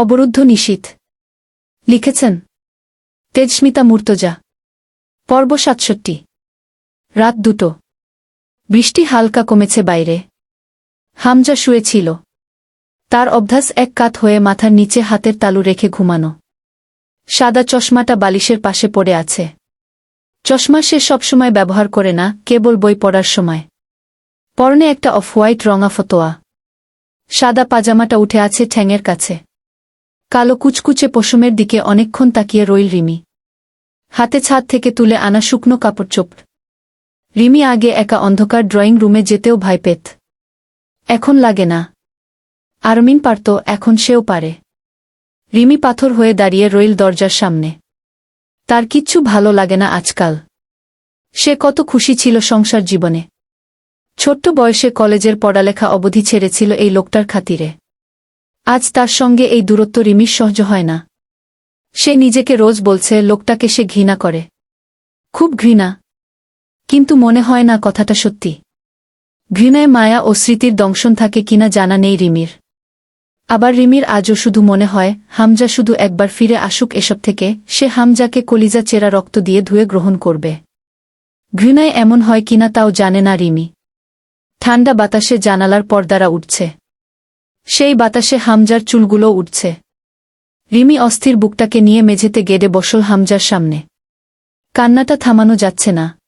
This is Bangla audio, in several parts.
অবরুদ্ধ নিশীথ লিখেছেন, তেজস্মিতা মূর্তজা, পর্ব সাতষট্টি, রাত দুটো। বৃষ্টি হালকা কমেছে বাইরে। হামজা শুয়েছিল তার অভ্যাস এক কাত হয়ে মাথার নিচে হাতের তালু রেখে ঘুমানো। সাদা চশমাটা বালিশের পাশে পড়ে আছে। চশমা সে সবসময় ব্যবহার করে না, কেবল বই পড়ার সময়। পরনে একটা অফ হোয়াইট রঙা ফতোয়া। সাদা পাজামাটা উঠে আছে ঠ্যাঙের কাছে। কালো কুচকুচে পশমের দিকে অনেকক্ষণ তাকিয়ে রইল রিমি। হাতে ছাদ থেকে তুলে আনা শুকনো কাপড় চোপ রিমি আগে একা অন্ধকার ড্রয়িং রুমে যেতেও ভয় পেত। এখন লাগে না। আরমিন পারত, এখন সেও পারে। রিমি পাথর হয়ে দাঁড়িয়ে রইল দরজার সামনে। তার কিচ্ছু ভালো লাগে না আজকাল। সে কত খুশি ছিল সংসার জীবনে। ছোট্ট বয়সে কলেজের পড়ালেখা অবধি ছেড়েছিল এই লোকটার খাতিরে। আজ তার সঙ্গে এই দূরত্ব রিমির সহ্য হয় না। সে নিজেকে রোজ বলছে, লোকটাকে সে ঘৃণা করে। খুব ঘৃণা। কিন্তু মনে হয় না কথাটা সত্যি। ঘৃণায় মায়া ও স্মৃতির দংশন থাকে কিনা জানা নেই রিমির। আবার রিমির আজও শুধু মনে হয়, হামজা শুধু একবার ফিরে আসুক এসব থেকে, সে হামজাকে কলিজা চেরা রক্ত দিয়ে ধুয়ে গ্রহণ করবে। ঘৃণায় এমন হয় কিনা তাও জানে না রিমি। ঠান্ডা বাতাসে জানালার পর্দারা উঠছে। সেই বাতাসে হামজার চুলগুলো উঠছে রিমি অস্থির বুকটাকে নিয়ে মেঝেতে গেড়ে বসল হামজার সামনে। কান্নাটা থামানো যাচ্ছে না।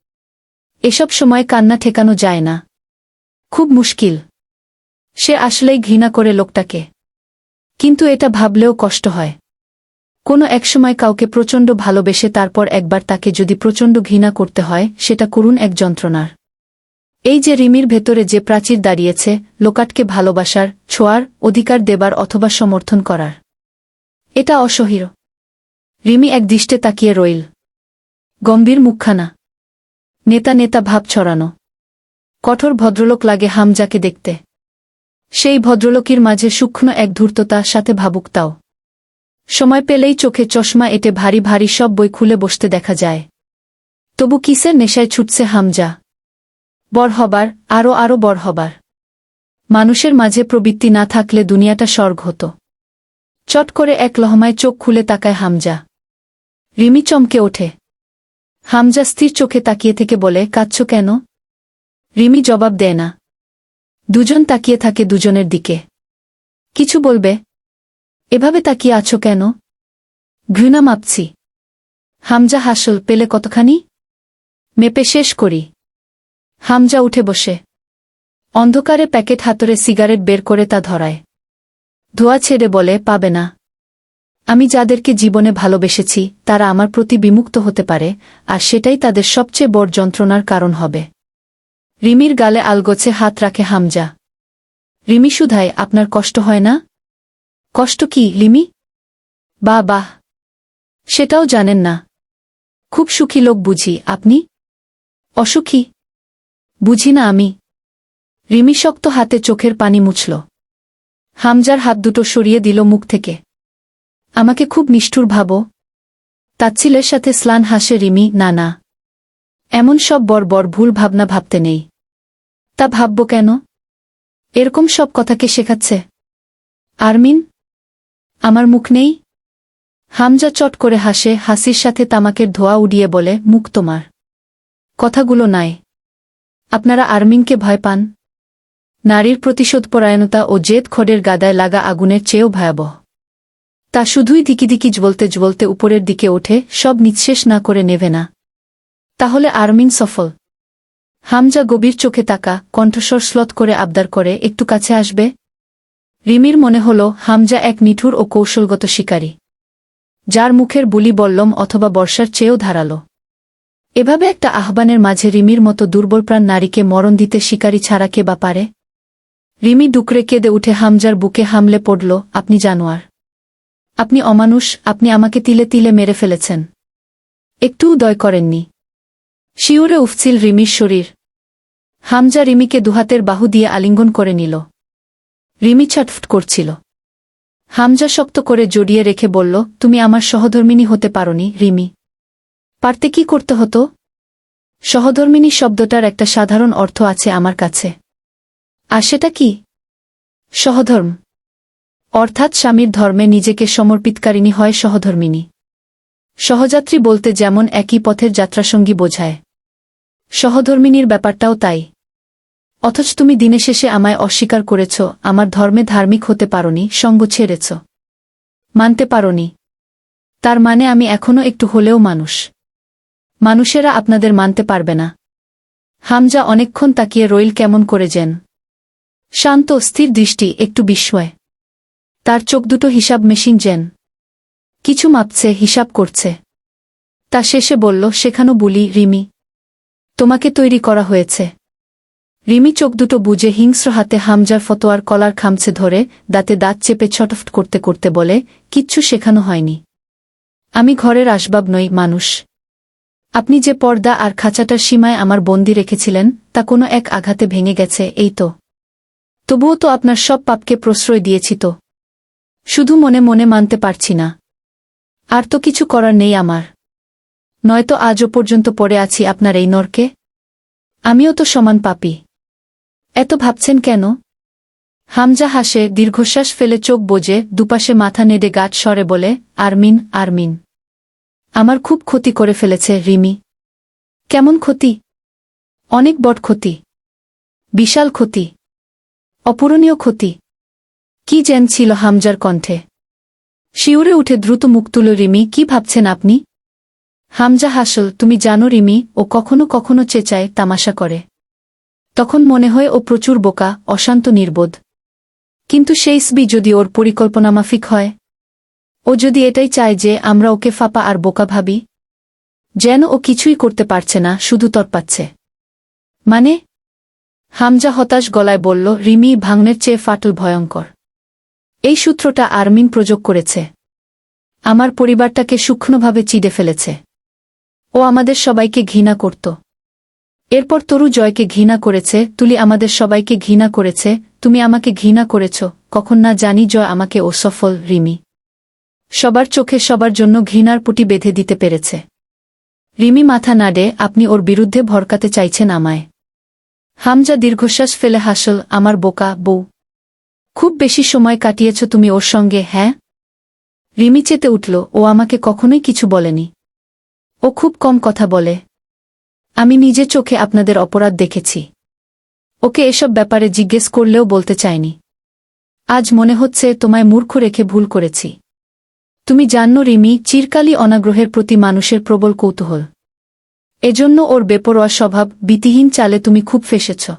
এসব সময় কান্না ঠেকানো যায় না। খুব মুশকিল। সে আসলেই ঘৃণা করে লোকটাকে। কিন্তু এটা ভাবলেও কষ্ট হয়। কোনো একসময় কাউকে প্রচণ্ড ভালোবেসে তারপর একবার তাকে যদি প্রচণ্ড ঘৃণা করতে হয়, সেটা করুন এক যন্ত্রণার। এই যে রিমির ভেতরে যে প্রাচীর দাঁড়িয়েছে, লোকাটকে ভালোবাসার, ছোঁয়ার অধিকার দেবার অথবা সমর্থন করার। এটা অসহীয় রিমি এক দৃষ্টে তাকিয়ে রইল। গম্ভীর মুখখানা। নেতা নেতা ভাব ছড়ানো। কঠোর ভদ্রলোক লাগে হামজাকে দেখতে। সেই ভদ্রলোকের মাঝে সূক্ষ্ম এক ধূর্ততার সাথে ভাবুকতাও। সময় পেলেই চোখে চশমা এটে ভারী ভারী সব বই খুলে বসতে দেখা যায়। তবু কিসের নেশায় ছুটছে হামজা? বড় হবার আরও আরও বড় হবার। মানুষের মাঝে প্রবৃত্তি না থাকলে দুনিয়াটা স্বর্গ হতো। চট করে এক লহমায় চোখ খুলে তাকায় হামজা। রিমি চমকে ওঠে। হামজা স্থির চোখে তাকিয়ে থেকে বলে, কাঁদছ কেন? রিমি জবাব দেয় না। দুজন তাকিয়ে থাকে দুজনের দিকে। কিছু বলবে? এভাবে তাকিয়ে আছো কেন? ঘৃণা মাপছি। হামজা হাসল, পেলে কতখানি? মেপে শেষ করি। হামজা উঠে বসে। অন্ধকারে প্যাকেট হাতরে সিগারেট বের করে তা ধরায়। ধোয়া ছেড়ে বলে, পাবে না। আমি যাদেরকে জীবনে ভালোবেসেছি, তারা আমার প্রতি বিমুক্ত হতে পারে, আর সেটাই তাদের সবচেয়ে বড় যন্ত্রণার কারণ হবে রিমির গালে আলগোছে হাত রাখে হামজা। রিমি সুধায়, আপনার কষ্ট হয় না? কষ্ট কি লিমি বা বাহ সেটাও জানেন না। খুব সুখী লোক বুঝি, আপনি? অসুখী? বুঝি না আমি। রিমি শক্ত হাতে চোখের পানি মুছল। হামজার হাত দুটো সরিয়ে দিল মুখ থেকে। আমাকে খুব নিষ্ঠুর ভাবো। তাচ্ছিলের সাথে স্লান হাসে রিমি, না না। এমন সব বর বর ভুল ভাবনা ভাবতে নেই। তা ভাবব কেন? এরকম সব কথাকে শেখাচ্ছে? আরমিন? আমার মুখ নেই? হামজা চট করে হাসে, হাসির সাথে তামাকের ধোয়া উড়িয়ে বলে, মুখ তোমার। কথাগুলো নাই। আপনারা আরমিনকে ভয় পান। নারীর প্রতিশোধপরায়ণতা ও জেদ খড়ের গাদায় লাগা আগুনের চেয়েও ভয়াবহ। তা শুধুই দিকি দিকি জ্বলতে জ্বলতে উপরের দিকে ওঠে, সব নিঃশেষ না করে নেবে না। তাহলে আরমিন সফল। হামজা গভীর চোখে তাকা, কণ্ঠস্বর স্লথ করে আবদার করে, একটু কাছে আসবে? রিমির মনে হল, হামজা এক নিঠুর ও কৌশলগত শিকারী। যার মুখের বুলি বল্লম অথবা বর্ষার চেয়েও ধারালো। এভাবে একটা আহ্বানের মাঝে রিমির মতো দুর্বলপ্রাণ নারীকে মরণ দিতে শিকারী ছাড়া কে বা পারে? রিমি ডুকরে কেঁদে উঠে হামজার বুকে হামলে পড়ল, আপনি জানোয়ার। আপনি অমানুষ, আপনি আমাকে তিলে তিলে মেরে ফেলেছেন। একটুও দয় করেননি। শিউরে উফছিল রিমির শরীর। হামজা রিমিকে দুহাতের বাহু দিয়ে আলিঙ্গন করে নিল। রিমি ছটফট করছিল। হামজা শক্ত করে জড়িয়ে রেখে বলল, তুমি আমার সহধর্মিনী হতে পারনি, রিমি। পারতে কি করতে হতো? সহধর্মিনী শব্দটার একটা সাধারণ অর্থ আছে আমার কাছে। আর সেটা কি? সহধর্ম। অর্থাৎ স্বামীর ধর্মে নিজেকে সমর্পিতকারিণী হয় সহধর্মিনী। সহযাত্রী বলতে যেমন একই পথের যাত্রাসঙ্গী বোঝায়। সহধর্মিনীর ব্যাপারটাও তাই। অথচ তুমি দিনে শেষে আমায় অস্বীকার করেছ, আমার ধর্মে ধার্মিক হতে পারনি, সঙ্গ ছেড়েছ। মানতে পারনি। তার মানে আমি এখনও একটু হলেও মানুষ। মানুষেরা আপনাদের মানতে পারবে না। হামজা অনেকক্ষণ তাকিয়ে রইল কেমন করে যেন। শান্ত, স্থির দৃষ্টি, একটু বিস্ময়। তার চোখ দুটো হিসাব মেশিন যেন। কিছু মাপছে, হিসাব করছে। তা শেষে বলল, সেখানো বলি, রিমি। তোমাকে তৈরি করা হয়েছে রিমি চোখ দুটো বুঝে হিংস্র হাতে হামজার ফতোয়ার কলার খামছে ধরে, দাঁতে দাঁত চেপে ছটফট করতে করতে বলে, কিচ্ছু শেখানো হয়নি। আমি ঘরের আসবাব নই, মানুষ। আপনি যে পর্দা আর খাঁচাটার সীমায় আমার বন্দি রেখেছিলেন, তা কোনো এক আঘাতে ভেঙে গেছে, এই তো। তবুও তো আপনার সব পাপকে প্রশ্রয় দিয়েছি তো। শুধু মনে মনে মানতে পারছি না। আর তো কিছু করার নেই আমার। নয়তো আজও পর্যন্ত পড়ে আছি আপনার এই নরকে। আমিও তো সমান পাপি। এত ভাবছেন কেন? হামজা হাসে, দীর্ঘশ্বাস ফেলে চোখ বোঝে দুপাশে মাথা নেড়ে গাছ সরে বলে, আরমিন আরমিন। আমার খুব ক্ষতি করে ফেলেছে, রিমি। কেমন ক্ষতি? অনেক বড় ক্ষতি। বিশাল ক্ষতি। অপূরণীয় ক্ষতি। কি যেন ছিল হামজার কণ্ঠে। শিউরে উঠে দ্রুত মুখ তুল, রিমি, কি ভাবছেন আপনি? হামজা হাসল, তুমি জানো রিমি, ও কখনো কখনো চেঁচায়, তামাশা করে। তখন মনে হয় ও প্রচুর বোকা, অশান্ত, নির্বোধ। কিন্তু সেই সবি যদি ওর পরিকল্পনা মাফিক হয় ও যদি এটাই চায় যে আমরা ওকে ফাপা আর বোকা ভাবি? যেন ও কিছুই করতে পারছে না, শুধু তরপাচ্ছে মানে? হামজা হতাশ গলায় বলল, রিমি ভাঙনের চেয়ে ফাটল ভয়ঙ্কর। এই সূত্রটা আরমিন প্রযোগ করেছে। আমার পরিবারটাকে সূক্ষ্মভাবে চিডে ফেলেছে। ও আমাদের সবাইকে ঘৃণা করত। এরপর তরু জয়কে ঘৃণা করেছে, তুলি আমাদের সবাইকে ঘৃণা করেছে, তুমি আমাকে ঘৃণা করেছ, কখন না জানি জয় আমাকে অসফল রিমি। সবার চোখে সবার জন্য ঘৃণার পুটি বেঁধে দিতে পেরেছে। রিমি মাথা নাড়ে, আপনি ওর বিরুদ্ধে ভরকাতে চাইছেন আমায়। হামজা দীর্ঘশ্বাস ফেলে হাসল, আমার বোকা, বউ। খুব বেশি সময় কাটিয়েছ তুমি ওর সঙ্গে হ্যাঁ? রিমি চেতে উঠল, ও আমাকে কখনোই কিছু বলেনি। ও খুব কম কথা বলে। আমি নিজে চোখে আপনাদের অপরাধ দেখেছি। ওকে এসব ব্যাপারে জিজ্ঞেস করলেও বলতে চাইনি। আজ মনে হচ্ছে তোমায় মূর্খ রেখে ভুল করেছি। তুমি জানো রিমি, চিরকালই অনাগ্রহের প্রতি মানুষের প্রবল কৌতূহল। এজন্য ওর বেপরোয়া স্বভাব, বিতিহীন চালে তুমি খুব ফেসেছ।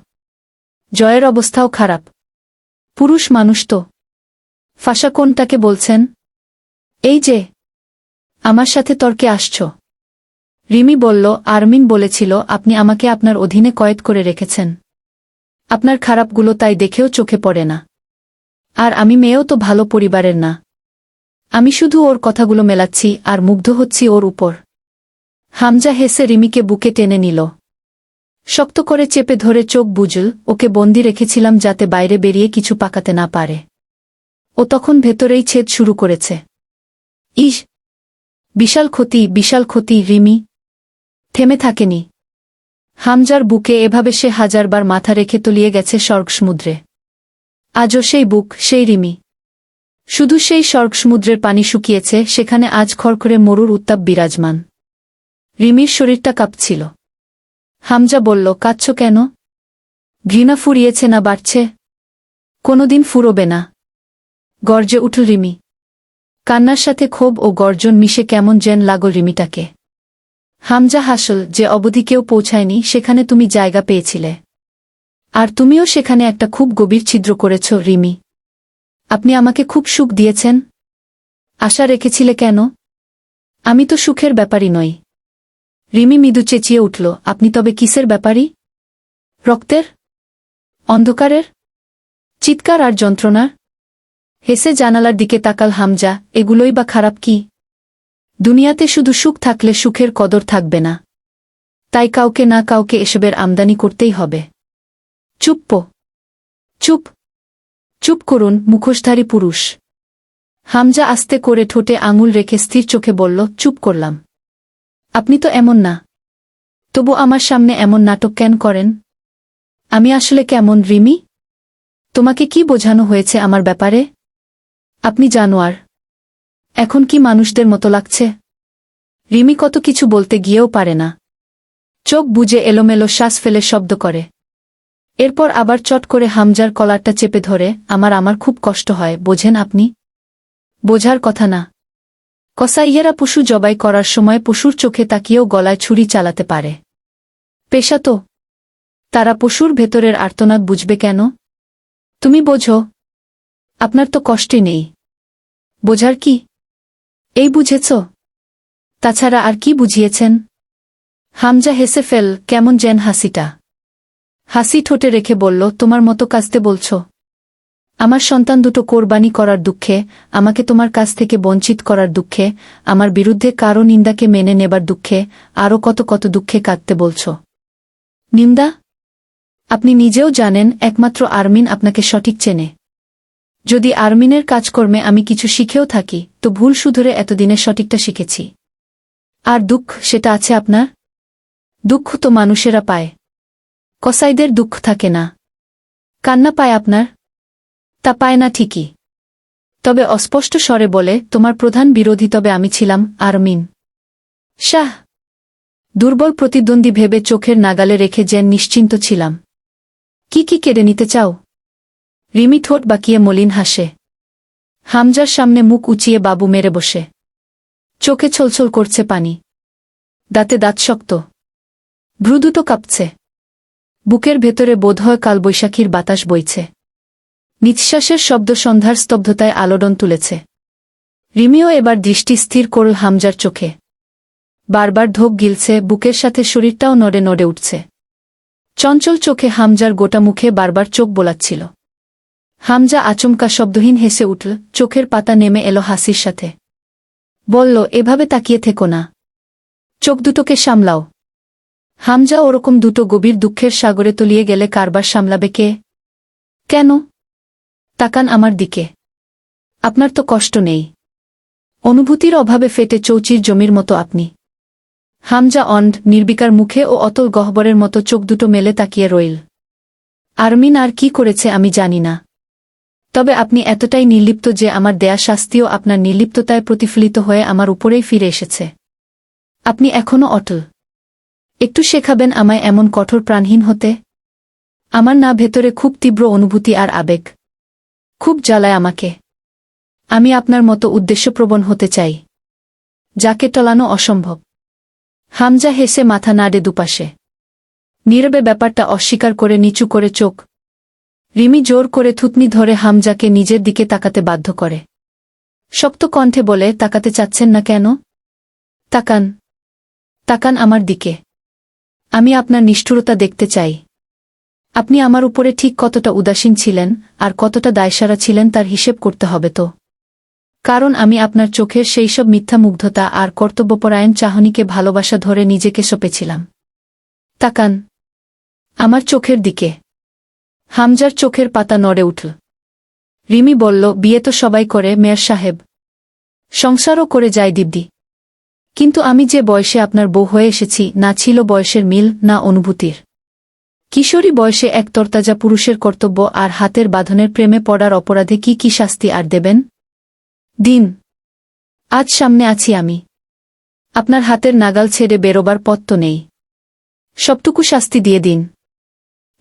জয়ের অবস্থাও খারাপ। পুরুষ মানুষ তো। ফাঁসা কোনটাকে বলছেন? এই যে, আমার সাথে তর্কে আসছ। রিমি বলল, আরমিন বলেছিল, আপনি আমাকে আপনার অধীনে কয়েদ করে রেখেছেন। আপনার খারাপগুলো তাই দেখেও চোখে পড়ে না। আর আমি মেয়েও তো ভালো পরিবারের না। আমি শুধু ওর কথাগুলো মেলাচ্ছি আর মুগ্ধ হচ্ছি ওর উপর। হামজা হেসে রিমিকে বুকে টেনে নিল। শক্ত করে চেপে ধরে চোখ বুঝল ওকে বন্দি রেখেছিলাম যাতে বাইরে বেরিয়ে কিছু পাকাতে না পারে। ও তখন ভেতরেই ছেদ শুরু করেছে। ইস! বিশাল ক্ষতি বিশাল ক্ষতি, রিমি। থেমে থাকেনি। হামজার বুকে এভাবে সে হাজারবার মাথা রেখে তলিয়ে গেছে স্বর্গ সমুদ্রে আজও সেই বুক, সেই রিমি। শুধু সেই স্বর্গ সমুদ্রের পানি শুকিয়েছে, সেখানে আজ খড়খড়ে মরুর উত্তাপ বিরাজমান। রিমির শরীরটা কাঁপছিল। হামজা বলল, কাঁদছ কেন? ঘৃণা ফুরিয়েছে না বাড়ছে? কোনোদিন ফুরোবে না। গর্জে উঠল রিমি। কান্নার সাথে ক্ষোভ ও গর্জন মিশে কেমন যেন লাগল রিমিটাকে। হামজা হাসল যে অবধি কেউ পৌঁছায়নি, সেখানে তুমি জায়গা পেয়েছিলে। আর তুমিও সেখানে একটা খুব গভীর ছিদ্র করেছ, রিমি। আপনি আমাকে খুব সুখ দিয়েছেন। আশা রেখেছিলে কেন? আমি তো সুখের ব্যাপারই নই। রিমি মৃদু চেঁচিয়ে উঠল, আপনি তবে কিসের ব্যাপারই রক্তের? অন্ধকারের? চিৎকার আর যন্ত্রণার? হেসে জানালার দিকে তাকাল হামজা, এগুলোই বা খারাপ কি? দুনিয়াতে শুধু সুখ থাকলে সুখের কদর থাকবে না। তাই কাউকে না কাউকে এসবের আমদানি করতেই হবে। চুপ্প চুপ। চুপ করুন, মুখোশধারী পুরুষ। হামজা আস্তে করে ঠোঁটে আঙুল রেখে স্থির চোখে বলল, চুপ করলাম। আপনি তো এমন না। তবু আমার সামনে এমন নাটক কেন করেন? আমি আসলে কেমন, রিমি? তোমাকে কি বোঝানো হয়েছে আমার ব্যাপারে? আপনি জানোয়ার। এখন কি মানুষদের মতো লাগছে? রিমি কত কিছু বলতে গিয়েও পারে না। চোখ বুজে এলোমেলো শ্বাস ফেলে শব্দ করে। এরপর আবার চট করে হামজার কলারটা চেপে ধরে, আমার আমার খুব কষ্ট হয়, বোঝেন আপনি? বোঝার কথা না। কসাইয়েরা পশু জবাই করার সময় পশুর চোখে তাকিয়েও গলায় ছুরি চালাতে পারে। পেশা তো? তারা পশুর ভেতরের আর্তনাদ বুঝবে কেন? তুমি বোঝো। আপনার তো কষ্টই নেই। বোঝার কি? এই বুঝেছ? তাছাড়া আর কি বুঝিয়েছেন? হামজা হেসে ফেল, কেমন যেন হাসিটা। হাসি ঠোঁটে রেখে বলল, তোমার মতো কাজতে বলছ। আমার সন্তান দুটো কোরবানি করার দুঃখে, আমাকে তোমার কাছ থেকে বঞ্চিত করার দুঃখে, আমার বিরুদ্ধে কারও নিন্দাকে মেনে নেবার দুঃখে আরও কত কত দুঃখে কাঁদতে বলছ। নিন্দা? আপনি নিজেও জানেন, একমাত্র আরমিন আপনাকে সঠিক চেনে। যদি আরমিনের কাজকর্মে আমি কিছু শিখেও থাকি, তো ভুল শুধরে এতদিনে সঠিকটা শিখেছি। আর দুঃখ সেটা আছে আপনার? দুঃখ তো মানুষেরা পায়। কসাইদের দুঃখ থাকে না। কান্না পায় আপনার? তা পায় না ঠিকই। তবে অস্পষ্ট স্বরে বলে, তোমার প্রধান বিরোধী তবে আমি ছিলাম, আরমিন। শাহ! দুর্বল প্রতিদ্বন্দ্বী ভেবে চোখের নাগালে রেখে যেন নিশ্চিন্ত ছিলাম। কি কি কেড়ে নিতে চাও? রিমি ঠোঁট বাকিয়ে মলিন হাসে। হামজার সামনে মুখ উঁচিয়ে বাবু মেরে বসে। চোখে ছলছল করছে পানি। দাঁতে দাঁত শক্ত। ভ্রু কাঁপছে। বুকের ভেতরে বোধহয় কালবৈশাখীর বাতাস বইছে। নিঃশ্বাসের শব্দ সন্ধ্যার স্তব্ধতায় আলোড়ন তুলেছে। রিমিও এবার দৃষ্টি স্থির করল হামজার চোখে। বারবার ঢোক গিলছে, বুকের সাথে শরীরটাও নড়ে নড়ে উঠছে। চঞ্চল চোখে হামজার গোটা মুখে বারবার চোখ বোলাচ্ছিল। হামজা আচমকা শব্দহীন হেসে উঠল, চোখের পাতা নেমে এলো হাসির সাথে। বলল, এভাবে তাকিয়ে থেকো না। চোখ দুটোকে সামলাও। হামজা ওরকম দুটো গভীর দুঃখের সাগরে তলিয়ে গেলে কারবার সামলাবে কে? কেন? তাকান আমার দিকে। আপনার তো কষ্ট নেই। অনুভূতির অভাবে ফেটে চৌচির জমির মতো আপনি। হামজা অন্ড নির্বিকার মুখে ও অতল গহ্বরের মতো চোখ দুটো মেলে তাকিয়ে রইল। আরমিন আর কি করেছে আমি জানি না। তবে আপনি এতটাই নির্লিপ্ত যে আমার দেয়া শাস্তিও আপনার নির্লিপ্ততায় প্রতিফলিত হয়ে আমার উপরেই ফিরে এসেছে। আপনি এখনও অটল। একটু শেখাবেন আমায় এমন কঠোর প্রাণহীন হতে। আমার না ভেতরে খুব তীব্র অনুভূতি আর আবেগ। খুব জ্বালায় আমাকে। আমি আপনার মতো উদ্দেশ্যপ্রবণ হতে চাই। যাকে টলানো অসম্ভব। হামজা হেসে মাথা নাড়ে দুপাশে। নীরবে ব্যাপারটা অস্বীকার করে নিচু করে চোখ। রিমি জোর করে থুতনি ধরে হামজাকে নিজের দিকে তাকাতে বাধ্য করে। শক্ত কণ্ঠে বলে, তাকাতে চাচ্ছেন না কেন? তাকান। তাকান আমার দিকে। আমি আপনার নিষ্ঠুরতা দেখতে চাই। আপনি আমার উপরে ঠিক কতটা উদাসীন ছিলেন, আর কতটা দায়সারা ছিলেন তার হিসেব করতে হবে তো। কারণ আমি আপনার চোখের সেই সব মিথ্যা মুগ্ধতা আর কর্তব্যপরায়ণ চাহনিকে ভালোবাসা ধরে নিজেকে সপেছিলাম তাকান। আমার চোখের দিকে। হামজার চোখের পাতা নড়ে উঠল। রিমি বলল, বিয়ে তো সবাই করে, মেয়র সাহেব। সংসারও করে যায় দিব্যি। কিন্তু আমি যে বয়সে আপনার বউ হয়ে এসেছি, না ছিল বয়সের মিল, না অনুভূতির। কিশোরী বয়সে এক তরতাজা পুরুষের কর্তব্য আর হাতের বাঁধনের প্রেমে পড়ার অপরাধে কি কি শাস্তি আর দেবেন? দিন। আজ সামনে আছি আমি। আপনার হাতের নাগাল ছেড়ে বেরোবার পথ তো নেই। সবটুকু শাস্তি দিয়ে দিন।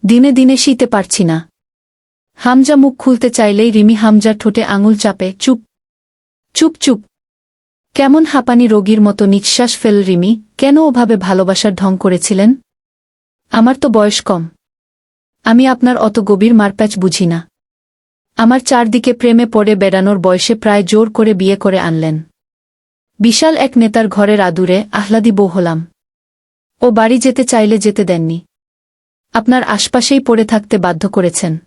দিনে দিনে শীতে পারছি না। হামজা মুখ খুলতে চাইলেই রিমি হামজার ঠোঁটে আঙুল চাপে, চুপ। চুপ চুপ। কেমন হাঁপানি রোগীর মতো নিঃশ্বাস ফেল রিমি, কেন ওভাবে ভালোবাসার ঢং করেছিলেন? আমার তো বয়স কম। আমি আপনার অত গভীর মারপ্যাচ বুঝি না। আমার চারদিকে প্রেমে পড়ে বেড়ানোর বয়সে প্রায় জোর করে বিয়ে করে আনলেন। বিশাল এক নেতার ঘরের আদুরে আহ্লাদি বউ হলাম। ও বাড়ি যেতে চাইলে যেতে দেননি। আপনার আশপাশেই পড়ে থাকতে বাধ্য করেছেন।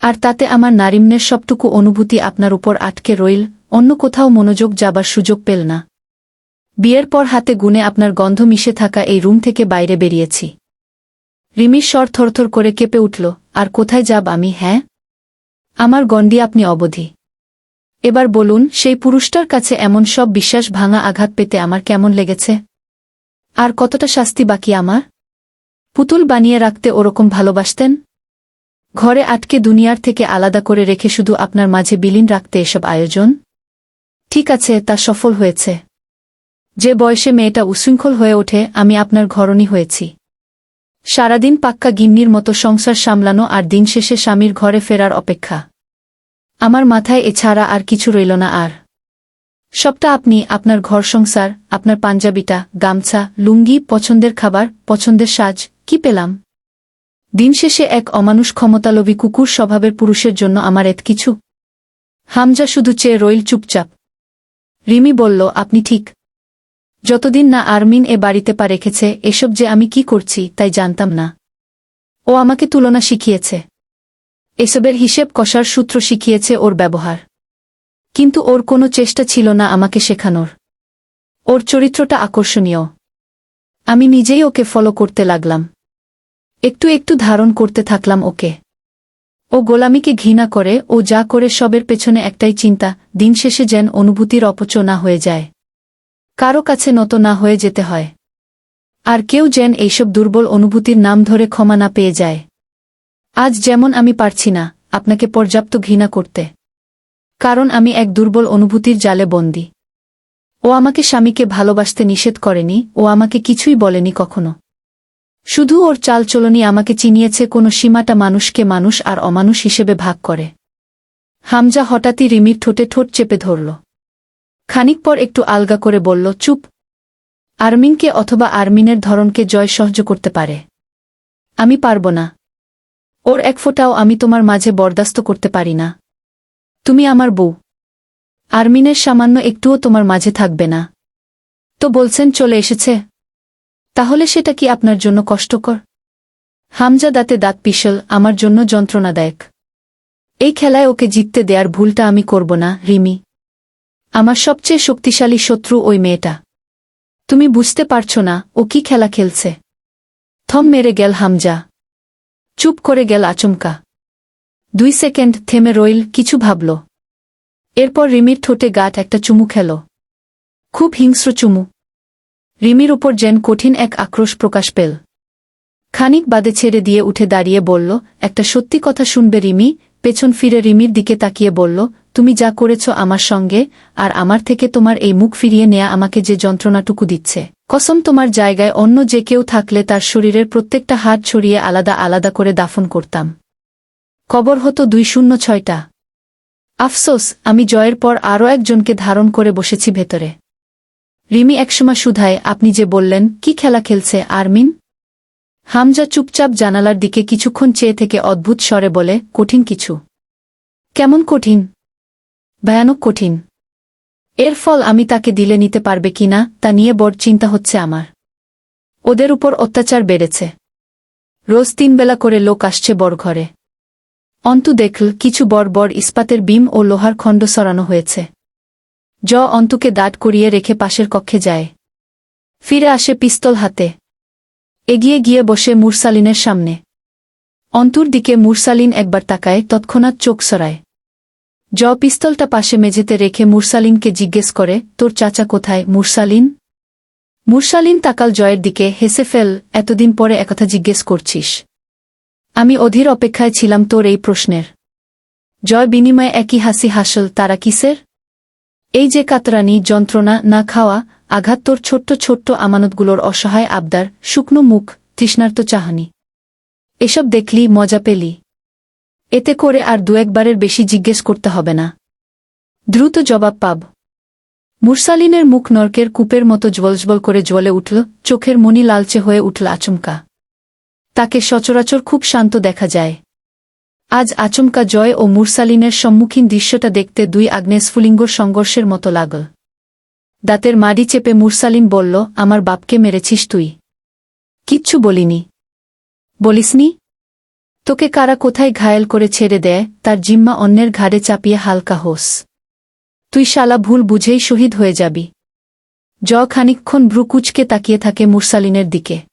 আর তাতে আমার নারিম্নের সবটুকু অনুভূতি আপনার উপর আটকে রইল অন্য কোথাও মনোযোগ যাবার সুযোগ পেল না। বিয়ের পর হাতে গুনে আপনার গন্ধ মিশে থাকা এই রুম থেকে বাইরে বেরিয়েছি। রিমির স্বর থরথর করে কেঁপে উঠল, আর কোথায় যাব আমি হ্যাঁ? আমার গণ্ডি আপনি অবধি। এবার বলুন, সেই পুরুষটার কাছে এমন সব বিশ্বাস ভাঙা আঘাত পেতে আমার কেমন লেগেছে? আর কতটা শাস্তি বাকি আমার? পুতুল বানিয়ে রাখতে ওরকম ভালোবাসতেন? ঘরে আটকে দুনিয়ার থেকে আলাদা করে রেখে শুধু আপনার মাঝে বিলীন রাখতে এসব আয়োজন? ঠিক আছে, তা সফল হয়েছে। যে বয়সে মেয়েটা উশৃঙ্খল হয়ে ওঠে, আমি আপনার ঘরণী হয়েছি। সারাদিন পাক্কা গিন্নির মতো সংসার সামলানো আর দিন শেষে স্বামীর ঘরে ফেরার অপেক্ষা। আমার মাথায় এছাড়া আর কিছু রইল না আর। সবটা আপনি, আপনার ঘর সংসার, আপনার পাঞ্জাবিটা, গামছা, লুঙ্গি, পছন্দের খাবার, পছন্দের সাজ, কি পেলাম? দিন শেষে এক অমানুষ ক্ষমতালোভী কুকুর স্বভাবের পুরুষের জন্য আমার এত কিছু? হামজা শুধু চেয়ে রইল চুপচাপ। রিমি বলল, আপনি ঠিক। যতদিন না আরমিন এ বাড়িতে পা রেখেছে, এসব যে আমি কি করছি, তাই জানতাম না। ও আমাকে তুলনা শিখিয়েছে। এসবের হিসেব কষার সূত্র শিখিয়েছে ওর ব্যবহার। কিন্তু ওর কোনো চেষ্টা ছিল না আমাকে শেখানোর। ওর চরিত্রটা আকর্ষণীয়। আমি নিজেই ওকে ফলো করতে লাগলাম। একটু একটু ধারণ করতে থাকলাম ওকে। ও গোলামিকে ঘৃণা করে ও যা করে সবের পেছনে একটাই চিন্তা, দিন শেষে যেন অনুভূতির অপচ না হয়ে যায়। কারও কাছে নত না হয়ে যেতে হয়। আর কেউ যেন এইসব দুর্বল অনুভূতির নাম ধরে ক্ষমা না পেয়ে যায়। আজ যেমন আমি পারছি না, আপনাকে পর্যাপ্ত ঘৃণা করতে। কারণ আমি এক দুর্বল অনুভূতির জালে বন্দী। ও আমাকে স্বামীকে ভালোবাসতে নিষেধ করেনি, ও আমাকে কিছুই বলেনি কখনো। শুধু ওর চালচলনি আমাকে চিনিয়েছে কোনো সীমাটা মানুষকে মানুষ আর অমানুষ হিসেবে ভাগ করে। হামজা হঠাৎই রিমির ঠোঁটে ঠোঁট চেপে ধরল। খানিক পর একটু আলগা করে বলল, চুপ। আরমিনকে অথবা আর্মিনের ধরনকে জয় সহ্য করতে পারে। আমি পারব না। ওর এক ফোঁটাও আমি তোমার মাঝে বরদাস্ত করতে পারি না। তুমি আমার বউ। আর্মিনের সামান্য একটুও তোমার মাঝে থাকবে না। তো বলছেন, চলে এসেছে? তাহলে সেটা কি আপনার জন্য কষ্টকর? হামজা দাঁতে দাঁত পিশল আমার জন্য যন্ত্রণাদায়ক। এই খেলায় ওকে জিততে দেয়ার ভুলটা আমি করব না, রিমি। আমার সবচেয়ে শক্তিশালী শত্রু ওই মেয়েটা। তুমি বুঝতে পারছ না, ও কি খেলা খেলছে। থম মেরে গেল হামজা। চুপ করে গেল আচমকা। দুই সেকেন্ড থেমে রইল, কিছু ভাবল। এরপর রিমির ঠোঁটে গাট একটা চুমু খেল। খুব হিংস্র চুমু। রিমির উপর যেন কঠিন এক আক্রোশ প্রকাশ পেল। খানিক বাদে ছেড়ে দিয়ে উঠে দাঁড়িয়ে বলল, একটা সত্যি কথা শুনবে রিমি? পেছন ফিরে রিমির দিকে তাকিয়ে বলল, তুমি যা করেছ আমার সঙ্গে, আর আমার থেকে তোমার এই মুখ ফিরিয়ে নেয়া আমাকে যে যন্ত্রণাটুকু দিচ্ছে। কসম তোমার জায়গায় অন্য যে কেউ থাকলে তার শরীরের প্রত্যেকটা হাত ছড়িয়ে আলাদা আলাদা করে দাফন করতাম। কবর হতো দুই শূন্য ছয়টা। আফসোস, আমি জয়ের পর আরও একজনকে ধারণ করে বসেছি ভেতরে। রিমি একসময় সুধায়, আপনি যে বললেন, কি খেলা খেলছে আরমিন? হামজা চুপচাপ জানালার দিকে কিছুক্ষণ চেয়ে থেকে অদ্ভুত স্বরে বলে, কঠিন কিছু। কেমন কঠিন? ভয়ানক কঠিন। এর ফল আমি তাকে দিলে নিতে পারবে কিনা তা নিয়ে বড় চিন্তা হচ্ছে আমার। ওদের উপর অত্যাচার বেড়েছে। রোজ তিনবেলা করে লোক আসছে বড় ঘরে। অন্তু দেখল, কিছু বড় বড় ইস্পাতের বিম ও লোহার খণ্ড সরানো হয়েছে। জ অন্তুকে দাঁড় করিয়ে রেখে পাশের কক্ষে যায়। ফিরে আসে পিস্তল হাতে। এগিয়ে গিয়ে বসে মুরসালিনের সামনে। অন্তুর দিকে মুরসালিন একবার তাকায়, তৎক্ষণাৎ চোখ সরায়। জ পিস্তলটা পাশে মেঝেতে রেখে মুরসালিনকে জিজ্ঞেস করে, তোর চাচা কোথায়, মুরসালিন? মুরসালিন তাকাল জয়ের দিকে, হেসে ফেল, এতদিন পরে একথা জিজ্ঞেস করছিস। আমি অধীর অপেক্ষায় ছিলাম তোর এই প্রশ্নের। জয় বিনিময়ে একই হাসি হাসল, তারা কিসের? এই যে কাতরানি, যন্ত্রণা, না খাওয়া, আঘাত তোর ছোট্ট ছোট্ট আমানতগুলোর অসহায় আবদার, শুকনো মুখ, তৃষ্ণার্ত চাহানি। এসব দেখলি, মজা পেলি। এতে করে আর দু একবারের বেশি জিজ্ঞেস করতে হবে না। দ্রুত জবাব পাব। মুরসালিনের মুখ নরকের কূপের মতো জ্বলজ্বল করে জ্বলে উঠল, চোখের মনি লালচে হয়ে উঠল আচমকা। তাকে সচরাচর খুব শান্ত দেখা যায়। আজ আচমকা জয় ও মুরসালিনের সম্মুখীন দৃশ্যটা দেখতে দুই আগ্নেস্ফুলিঙ্গর সংঘর্ষের মতো লাগল দাঁতের মাড়ি চেপে মুরসালিন বলল, আমার বাপকে মেরেছিস তুই। কিচ্ছু বলিনি। বলিসনি? তোকে কারা কোথায় ঘায়েল করে ছেড়ে দেয়, তার জিম্মা অন্যের ঘাড়ে চাপিয়ে হালকা হোস। তুই শালা ভুল বুঝেই শহীদ হয়ে যাবি। জ খানিকক্ষণ ভ্রুকুচকে তাকিয়ে থাকে মুরসালিনের দিকে।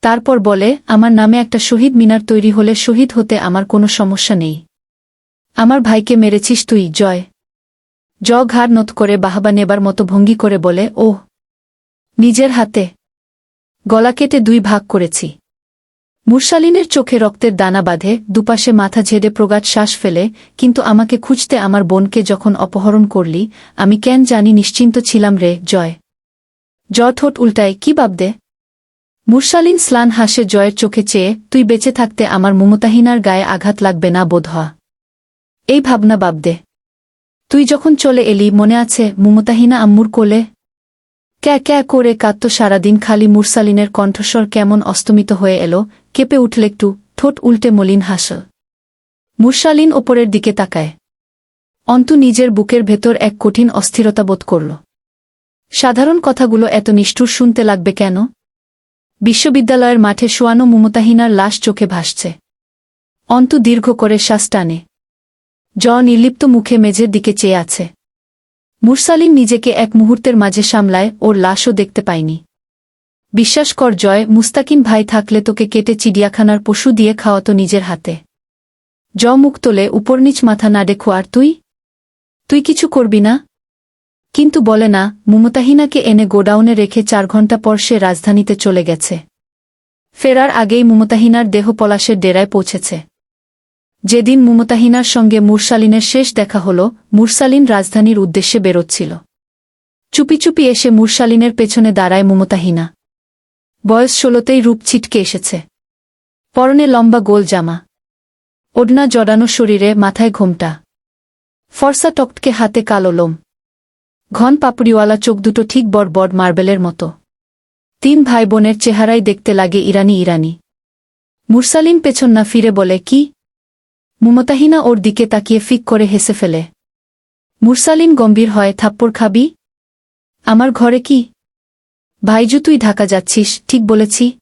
তারপর বলে, আমার নামে একটা শহীদ মিনার তৈরি হলে শহীদ হতে আমার কোনো সমস্যা নেই। আমার ভাইকে মেরেছিস তুই, জয়। জ ঘাড় নত করে বাহাবা নেবার মতো ভঙ্গি করে বলে, ওহ। নিজের হাতে। গলা কেটে দুই ভাগ করেছি। মুরসালিনের চোখে রক্তের দানা বাঁধে, দুপাশে মাথা ঝেড়ে প্রগাঢ় শ্বাস ফেলে, কিন্তু আমাকে খুঁজতে আমার বোনকে যখন অপহরণ করলি, আমি কেন জানি নিশ্চিন্ত ছিলাম রে, জয়। জ ঠোঁট উল্টায়, কি ভাবদে মুরসালিন স্লান হাসে জয়ের চোখে চেয়ে, তুই বেঁচে থাকতে আমার মমতাহীনার গায়ে আঘাত লাগবে না বোধ হওয়া এই ভাবনা বাবদে তুই যখন চলে এলি, মনে আছে মমতাহীনা আম্মুর কোলে? ক্যা ক্যা করে কাঁদত সারাদিন খালি মুরসালিনের কণ্ঠস্বর কেমন অস্তমিত হয়ে এলো, কেঁপে উঠল একটু, ঠোঁট উল্টে মলিন হাস মুরসালিন ওপরের দিকে তাকায়। অন্তু নিজের বুকের ভেতর এক কঠিন অস্থিরতা বোধ করল। সাধারণ কথাগুলো এত নিষ্ঠুর শুনতে লাগবে কেন? বিশ্ববিদ্যালয়ের মাঠে শোয়ানো মমতাহীনার লাশ চোখে ভাসছে। অন্তু দীর্ঘ করে শ্বাস টানে। জ নির্লিপ্ত মুখে মেঝের দিকে চেয়ে আছে। মুরসালিন নিজেকে এক মুহূর্তের মাঝে সামলায়, ওর লাশও দেখতে পায়নি। বিশ্বাস কর জয় মুস্তাকিন ভাই থাকলে তোকে কেটে চিড়িয়াখানার পশু দিয়ে খাওয়াতো নিজের হাতে। জ মুখ তোলে উপরনিচ মাথা না দেখো আর তুই? তুই কিছু করবি না? কিন্তু বলে না, মুমতাহিনাকে এনে গোডাউনে রেখে চার ঘণ্টা পর সে রাজধানীতে চলে গেছে। ফেরার আগেই মুমতাহিনার দেহ পলাশের ডেরায় পৌঁছেছে। যেদিন মুমতাহিনার সঙ্গে মুরসালিনের শেষ দেখা হল, মুরসালিন রাজধানীর উদ্দেশ্যে বেরোচ্ছিল। চুপি চুপি এসে মুরসালিনের পেছনে দাঁড়ায় মুমতাহিনা। বয়স ষোলোতেই রূপ ছিটকে এসেছে। পরনে লম্বা গোল জামা। ওড়না জড়ানো শরীরে মাথায় ঘোমটা। ফর্সা টকটকে হাতে কালো লোম। ঘন পাপড়িওয়ালা চোখ দুটো ঠিক বড় বড় মার্বেলের মতো। তিন ভাই বোনের চেহারাই দেখতে লাগে ইরানি ইরানি। মুরসালিন পেছন না ফিরে বলে, কি? মুমতাহিনা ওর দিকে তাকিয়ে ফিক করে হেসে ফেলে। মুরসালিন গম্ভীর হয়, থাপ্পড় খাবি? আমার ঘরে কি? ভাইজু, তুই ঢাকা যাচ্ছিস, ঠিক বলেছি।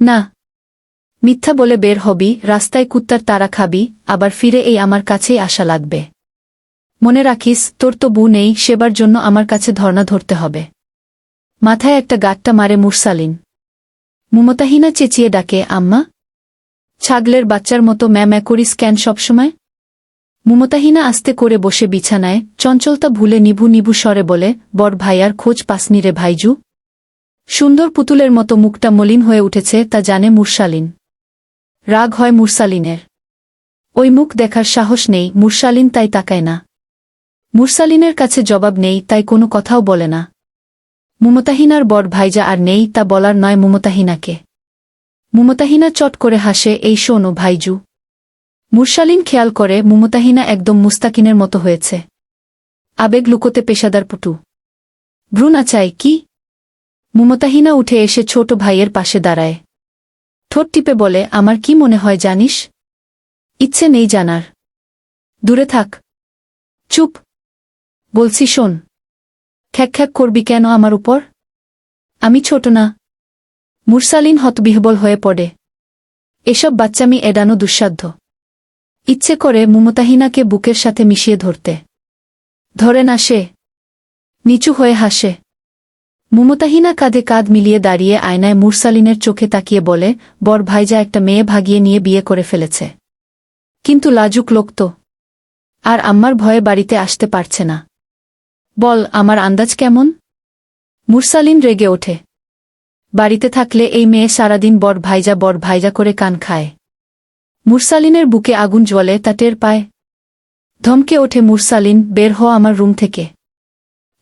না। মিথ্যা বলে বের হবি, রাস্তায় কুত্তার তারা খাবি, আবার ফিরে এই আমার কাছেই আসা লাগবে। মনে রাখিস, তোর তো বউ নেই, সেবার জন্য আমার কাছে ধর্ণা ধরতে হবে। মাথায় একটা গাট্টা মারে মুরসালিন। মুমতাহিনা চেঁচিয়ে ডাকে, আম্মা? ছাগলের বাচ্চার মতো ম্যা করিস কেন সবসময়? মুমতাহিনা আস্তে করে বসে বিছানায়, চঞ্চলতা ভুলে নিভু নিভু স্বরে বলে বড় ভাইয়ার খোঁজ পাসনি রে ভাইজু। সুন্দর পুতুলের মতো মুখটা মলিন হয়ে উঠেছে, তা জানে মুরসালিন। রাগ হয় মুরসালিনের। ওই মুখ দেখার সাহস নেই, মুরসালিন তাই তাকায় না। মুরসালিনের কাছে জবাব নেই, তাই কোনো কথাও বলে না। মুমতাহিনার বড় ভাইজা আর নেই, তা বলার নয় মুমতাহিনাকে। মুমতাহিনা চট করে হাসে, এই শোনো ভাইজু। মুরসালিন খেয়াল করে, মুমতাহিনা একদম মুস্তাকিনের মতো হয়েছে। আবেগ লুকোতে পেশাদার পুটু। ভ্রুনা চাই কি? মুমতাহিনা উঠে এসে ছোট ভাইয়ের পাশে দাঁড়ায়। ঠোঁট টিপে বলে, আমার কি মনে হয় জানিস? ইচ্ছে নেই জানার। দূরে থাক। চুপ। বলছি, শোন। খ্যাক খ্যাক করবি কেন আমার উপর? আমি ছোট না। মুরসালিন হতবিহবল হয়ে পড়ে। এসব বাচ্চামি এডানো দুঃসাধ্য। ইচ্ছে করে মুমতাহিনাকে বুকের সাথে মিশিয়ে ধরতে। ধরে না সে। নিচু হয়ে হাসে। মুমতাহিনা কাঁধে কাঁধ মিলিয়ে দাঁড়িয়ে আয়নায় মুরসালিনের চোখে তাকিয়ে বলে, বর ভাইজা একটা মেয়ে ভাগিয়ে নিয়ে বিয়ে করে ফেলেছে। কিন্তু লাজুক লোক তো। আর আম্মার ভয়ে বাড়িতে আসতে পারছে না। বল, আমার আন্দাজ কেমন? মুরসালিন রেগে ওঠে। বাড়িতে থাকলে এই মেয়ে সারাদিন বড় ভাইজা বড় ভাইজা করে কান খায়। মুরসালিনের বুকে আগুন জ্বলে, তা টের পায়। ধমকে ওঠে মুরসালিন বের হ আমার রুম থেকে।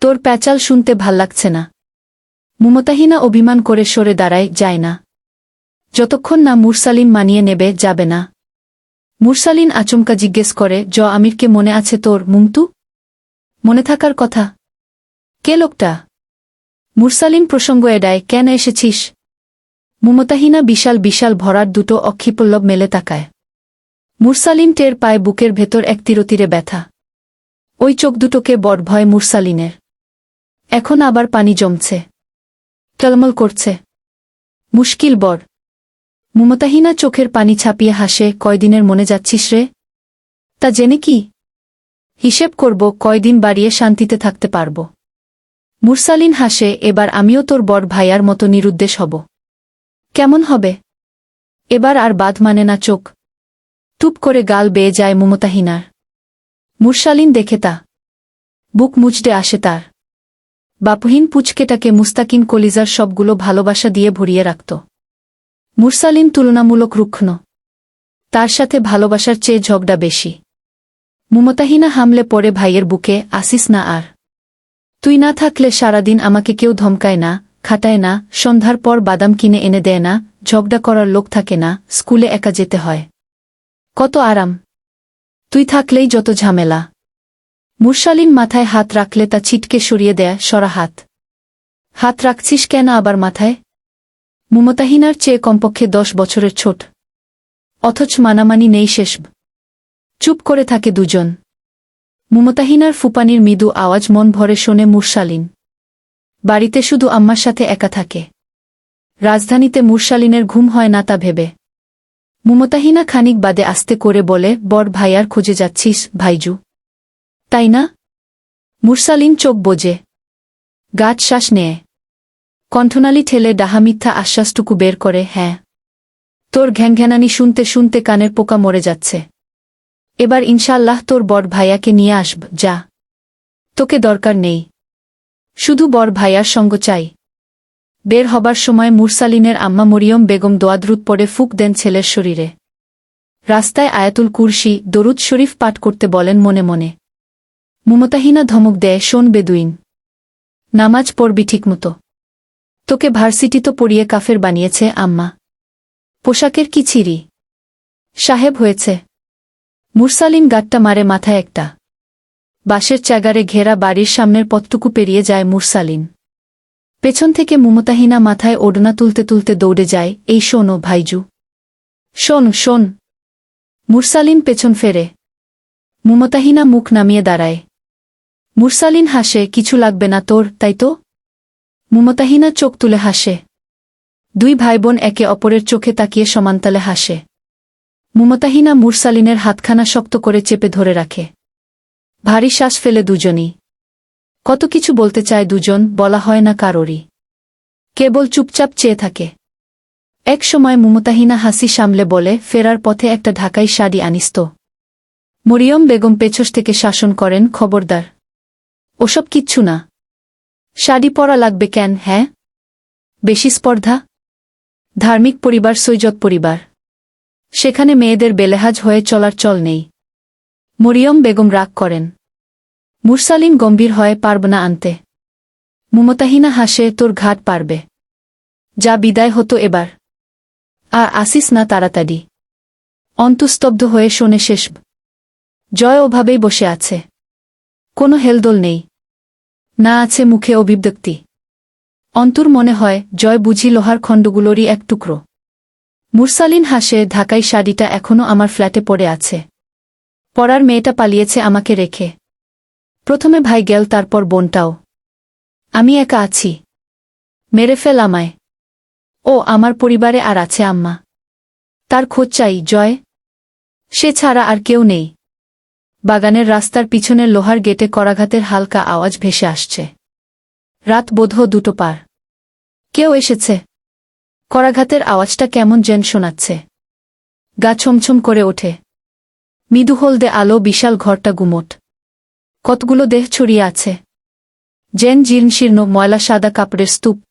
তোর প্যাচাল শুনতে ভালো লাগছে না। মুমতাহিনা অভিমান করে সরে দাঁড়ায়, যায় না। যতক্ষণ না মুরসালিন মানিয়ে নেবে, যাবে না। মুরসালিন আচমকা জিজ্ঞেস করে, জ আমিরকে মনে আছে তোর, মুংতু? মনে থাকার কথা। কে লোকটা? মুরসালিন প্রসঙ্গ এডায়, কেন এসেছিস? মুমতাহিনা বিশাল বিশাল ভরার দুটো অক্ষিপল্লব মেলে তাকায়। মুরসালিন টের পায় বুকের ভেতর এক তীরতীরে ব্যথা। ওই চোখ দুটোকে বড় ভয় মুরসালিনের। এখন আবার পানি জমছে। টলমল করছে। মুশকিল বর। মুমতাহিনা চোখের পানি ছাপিয়ে হাসে, কয়দিনের মনে যাচ্ছিস রে? তা জেনে কি? হিসেব করব কয়দিন বাড়িয়ে শান্তিতে থাকতে পারব। মুরসালিন হাসে, এবার আমিও তোর বড় ভাইয়ার মতো নিরুদ্দেশ হব। কেমন হবে? এবার আর বাদ মানে না চোখ। টুপ করে গাল বেয়ে যায় মমতাহিনার মুরসালিন দেখে তা। বুক মুচড়ে আসে তার। বাপুহীন পুচকেটাকে মুস্তাকিন কলিজার সবগুলো ভালোবাসা দিয়ে ভরিয়ে রাখত। মুরসালিন তুলনামূলক রুক্ষ্ণ। তার সাথে ভালোবাসার চেয়ে ঝগড়া বেশি। মমতাহীনা হামলে পরে ভাইয়ের বুকে, আসিস না আর। তুই না থাকলে সারাদিন আমাকে কেউ ধমকায় না, খাটায় না, সন্ধ্যার পর বাদাম কিনে এনে দেয় না, ঝগড়া করার লোক থাকে না, স্কুলে একা যেতে হয়। কত আরাম। তুই থাকলেই যত ঝামেলা। মুরসালিন মাথায় হাত রাখলে তা ছিটকে সরিয়ে দেয়, সরা হাত। হাত রাখছিস কেন আবার মাথায়? মমতাহীনার চেয়ে কমপক্ষে দশ বছরের ছোট। অথচ মানামানি নেই শেষ। চুপ করে থাকে দুজন। মমতাহীনার ফুপানির মৃদু আওয়াজ মন ভরে শোনে মুরসালিন বাড়িতে শুধু আম্মার সাথে একা থাকে। রাজধানীতে মুরসালিনের ঘুম হয় না তা ভেবে। মমতাহীনা খানিক বাদে আস্তে করে বলে বড় ভাইয়ার খুঁজে যাচ্ছিস, ভাইজু? তাই না? মুরসালিন চোখ বোঝে গাছ শ্বাস নেয় কণ্ঠনালী ঠেলে ডাহা মিথ্যা আশ্বাসটুকু বের করে হ্যাঁ। তোর ঘ্যানঘ্যানানি শুনতে শুনতে কানের পোকা মরে যাচ্ছে। এবার ইনশাল্লাহ তোর বড় ভাইয়াকে নিয়ে আসব, যা। তোকে দরকার নেই। শুধু বড় ভাইয়ার সঙ্গ চাই। বের হবার সময় মুরসালিনের আম্মা মরিয়ম বেগম দোয়াদ্রুত পড়ে ফুক দেন ছেলের শরীরে। রাস্তায় আয়াতুল কুরসি, দরুদ শরীফ পাঠ করতে বলেন মনে মনে। মমতাহীনা ধমক দেয়, শোন বেদুইন। নামাজ পড়বি ঠিকমতো। তোকে ভার্সিটি তো পড়িয়ে কাফের বানিয়েছে আম্মা। পোশাকের কি ছিরি? সাহেব হয়েছে। মুরসালিন গাট্টা মারে মাথায় একটা। বাঁশের চাগারে ঘেরা বাড়ির সামনের পথটুকু পেরিয়ে যায় মুরসালিন। পেছন থেকে মমতাহীনা মাথায় ওড়না তুলতে তুলতে দৌড়ে যায়, এই শোনো ভাইজু। শোন শোন। মুরসালিন পেছন ফেরে। মমতাহীনা মুখ নামিয়ে দাঁড়ায়। মুরসালিন হাসে, কিছু লাগবে না তোর, তাই তো? মমতাহীনা চোখ তুলে হাসে। দুই ভাইবোন একে অপরের চোখে তাকিয়ে সমান্তালে হাসে। মমতাহীনা মুরসালিনের হাতখানা শক্ত করে চেপে ধরে রাখে। ভারী শ্বাস ফেলে দুজনই। কত কিছু বলতে চায় দুজন, বলা হয় না কারোরই। কেবল চুপচাপ চেয়ে থাকে। এক সময় মমতাহীনা হাসি সামলে বলে, ফেরার পথে একটা ঢাকাই শাড়ি আনিস তো। মরিয়ম বেগম পেছস থেকে শাসন করেন, খবরদার। ওসব কিচ্ছু না। শাড়ি পরা লাগবে কেন হ্যাঁ? বেশি স্পর্ধা? ধার্মিক পরিবার, সৈজত পরিবার। সেখানে মেয়েদের বেলেহাজ হয়ে চলার চল নেই। মরিয়ম বেগম রাগ করেন। মুরসালিন গম্ভীর হয়ে পারব না আনতে। মমতাহীনা হাসে, তোর ঘাট পারবে। যা বিদায় হতো এবার। আর আসিস না তাড়াতাড়ি অন্তস্তব্ধ হয়ে শোনে শেষ। জয় ওভাবেই বসে আছে। কোনো হেলদোল নেই। না আছে মুখে অভিব্যক্তি। অন্তর মনে হয়, জয় বুঝি লোহার খণ্ডগুলোরই এক টুকরো। মুরসালিন হাসে, ঢাকাই শাড়িটা এখনও আমার ফ্ল্যাটে পড়ে আছে। পড়ার মেয়েটা পালিয়েছে আমাকে রেখে। প্রথমে ভাই গেল, তারপর বোনটাও। আমি একা আছি। মেরে ফেল আমায়। ও, আমার পরিবারে আর আছে আম্মা। তার খোঁজ চাই, জয়। সে ছাড়া আর কেউ নেই। বাগানের রাস্তার পিছনের লোহার গেটে করাঘাতের হালকা আওয়াজ ভেসে আসছে। রাত বোধহ দুটো পার। কেউ এসেছে। করাঘাতের আওয়াজটা কেমন যেন শোনাচ্ছে। গা ছমছম করে ওঠে। মৃদু হলদে আলো বিশাল ঘরটা গুমট। কতগুলো দেহ ছড়িয়ে আছে। জেন জীর্ণশীর্ণ ময়লা সাদা কাপড়ের স্তূপ।